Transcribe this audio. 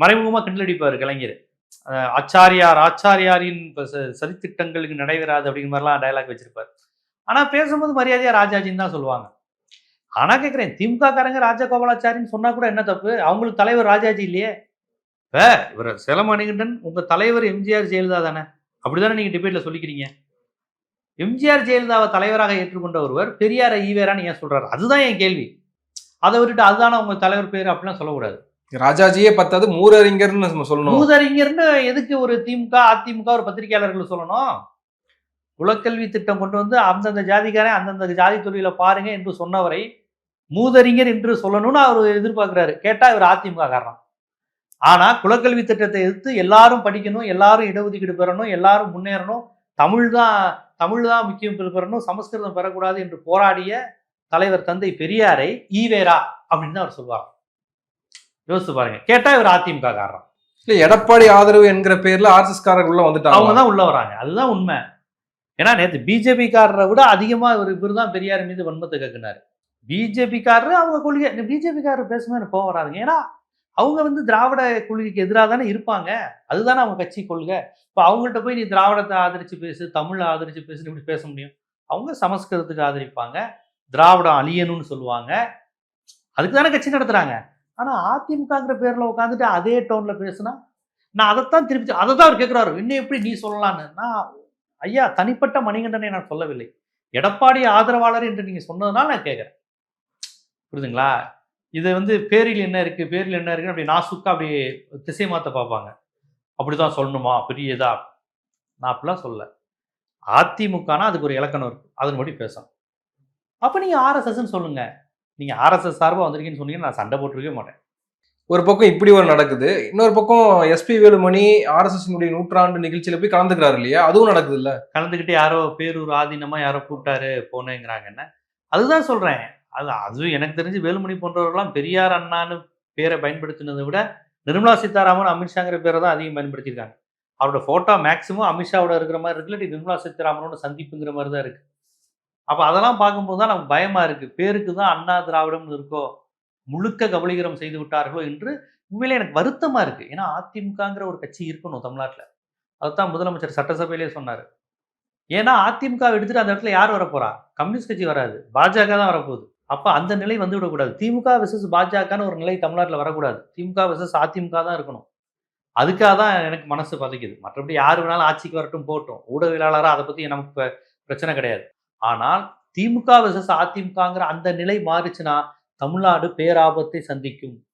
மறைமுகமாக கிண்டல் கலைஞர். ஆச்சாரியார் ஆச்சாரியாரின் ச- சதித்திட்டங்களுக்கு நடைபெறாது அப்படிங்கிற மாதிரிலாம் டயலாக் வச்சிருப்பார். ஆனால் பேசும்போது மரியாதையாக ராஜாஜின்னு தான் சொல்லுவாங்க. ஆனால் கேட்குறேன் திமுக காரங்க ராஜகோபாலாச்சாரின்னு சொன்னால் கூட என்ன தப்பு? அவங்களுக்கு தலைவர் ராஜாஜி இல்லையே. இப்ப இவர் செலமணிகண்டன் உங்கள் தலைவர் எம்ஜிஆர் ஜெயலலிதா தானே? அப்படி தானே நீங்கள் டிபேட்டில் சொல்லிக்கிறீங்க. எம்ஜிஆர் ஜெயலலிதாவை தலைவராக ஏற்றுக்கொண்ட ஒருவர் பெரியாரை ஈவேரான்னு ஏன் சொல்கிறார் அதுதான் என் கேள்வி. அதை விட்டுட்டு அதுதானே உங்கள் தலைவர் பேர் அப்படிலாம் சொல்லக்கூடாது. ராஜாஜியே பத்தாது மூரறிஞர்னு நம்ம சொல்லணும். மூதறிஞர்னு எதுக்கு ஒரு திமுக அதிமுக ஒரு பத்திரிகையாளர்கள் சொல்லணும்? குலக்கல்வி திட்டம் கொண்டு வந்து அந்தந்த ஜாதிக்காரன் அந்தந்த ஜாதி தொழில பாருங்க என்று சொன்னவரை மூதறிஞர் என்று சொல்லணும்னு அவர் எதிர்பார்க்கிறாரு. கேட்டா இவர் அதிமுக காரணம். ஆனா குலக்கல்வி திட்டத்தை எதிர்த்து எல்லாரும் படிக்கணும் எல்லாரும் இடஒதுக்கீடு பெறணும் எல்லாரும் முன்னேறணும் தமிழ் தான் தமிழ் தான் முக்கியம் பெறணும் சமஸ்கிருதம் பெறக்கூடாது என்று போராடிய தலைவர் தந்தை பெரியாரை ஈவேரா அப்படின்னு தான் அவர் சொல்வார் யோசிச்சு பாருங்க. கேட்டா இவர் அதிமுக காரணம் இல்ல எடப்பாடி ஆதரவு என்கிற பேர்ல ஆர்எஸ்எஸ் காரர்கள் உள்ள அவங்க வந்துட்டாங்க தான் உள்ள வராங்க. அதுதான் உண்மை. ஏன்னா நேற்று பிஜேபி காரரை விட அதிகமா இவர் இவர் தான் பெரியார் மீது வன்மத்தை கக்குனாரு. பிஜேபி காரர் அவங்க கொள்கை பிஜேபி காரர் பேசும்போது எனக்கு போக வராதுங்க. ஏன்னா அவங்க வந்து திராவிட கொள்கைக்கு எதிராக தானே இருப்பாங்க. அதுதானே அவங்க கட்சி கொள்கை. இப்போ அவங்கள்ட்ட போய் நீ திராவிடத்தை ஆதரிச்சு பேசு தமிழை ஆதரிச்சு பேசுன்னு இப்படி பேச முடியும்? அவங்க சமஸ்கிருதத்துக்கு ஆதரிப்பாங்க. திராவிடம் அழியணும்னு சொல்லுவாங்க. அதுக்கு தானே கட்சி நடத்துறாங்க. ஆனால் அதிமுகங்கிற பேரில் உட்காந்துட்டு அதே டோனில் பேசுனா நான் அதைத்தான் திருப்பி அதை தான் அவர் கேட்குறாரு இன்னும் எப்படி நீ சொல்லலான்னு? நான் ஐயா தனிப்பட்ட மணிகண்டனை நான் சொல்லவில்லை. எடப்பாடி ஆதரவாளர் என்று நீங்கள் சொன்னதுனால நான் கேட்குறேன் புரியுதுங்களா? இது வந்து பேரில் என்ன இருக்குது பேரில் என்ன இருக்குன்னு அப்படி நாசுக்கா அப்படி திசை மாற்ற பார்ப்பாங்க. அப்படி தான் சொல்லணுமா? பெரிய இதா நான் அப்படிலாம் சொல்ல. அதிமுகனா அதுக்கு ஒரு இலக்கணம் இருக்குது அதன்படி பேசணும் அப்போ நீங்கள் ஆர்எஸ்எஸ்ன்னு சொல்லுங்கள் நீங்க ஆர்எஸ்எஸ் சார்பா வந்திருக்கீங்கன்னு சொன்னீங்கன்னா நான் சண்டை போட்டிருக்கவே மாட்டேன். ஒரு பக்கம் இப்படி ஒரு நடக்குது. இன்னொரு பக்கம் எஸ்பி வேலுமணி ஆர்எஸ்எஸ் நூற்றாண்டு நிகழ்ச்சியில போய் கலந்துக்கிறாரு இல்லையா? அதுவும் நடக்குது இல்ல கலந்துக்கிட்டு யாரோ பேரூர் ஆதீனமா யாரோ கூப்பிட்டாரு போனேங்கிறாங்கன்னு அதுதான் சொல்றேன். அது அது எனக்கு தெரிஞ்சு வேலுமணி போன்றவர்கள்லாம் பெரியார் அண்ணான்னு பேரை பயன்படுத்தினதை விட நிர்மலா சீதாராமன் அமித்ஷாங்கிற பேரை தான் அதிகம் பயன்படுத்தியிருக்காங்க. அவரோட போட்டோ மேக்சிமம் அமித்ஷாவோட இருக்கிற மாதிரி இருக்குல்ல இல்லாட்டி நிர்மலா சீதாராமனோட சந்திப்புங்கிற மாதிரி தான் இருக்கு. அப்போ அதெல்லாம் பார்க்கும்போது தான் நமக்கு பயமாக இருக்குது பேருக்கு தான் அண்ணா திராவிடம்னு இருக்கோ முழுக்க கபலீகரம் செய்து விட்டார்களோ என்று உண்மையிலே எனக்கு வருத்தமாக இருக்குது ஏன்னா அதிமுகங்கிற ஒரு கட்சி இருக்கணும் தமிழ்நாட்டில். அதுதான் முதலமைச்சர் சட்டசபையிலே சொன்னார். ஏன்னா அதிமுக எடுத்துட்டு அந்த இடத்துல யார் வரப்போறா? கம்யூனிஸ்ட் கட்சி வராது. பாஜக தான் வரப்போகுது. அப்போ அந்த நிலை வந்து விடக்கூடாது. திமுக விசஸ் பாஜகன்னு ஒரு நிலை தமிழ்நாட்டில் வரக்கூடாது. திமுக விசஸ் அதிமுக தான் இருக்கணும். அதுக்காக தான் எனக்கு மனசு பதைக்குது. மற்றபடி யார் வேணாலும் ஆட்சிக்கு வரட்டும் போட்டோம் ஊடகவியலாளராக அதை பற்றி நமக்கு பிரச்சனை கிடையாது. ஆனால் திமுக விசஸ் அதிமுகங்கிற அந்த நிலை மாறிச்சுன்னா தமிழ்நாடு பேராபத்தை சந்திக்கும்.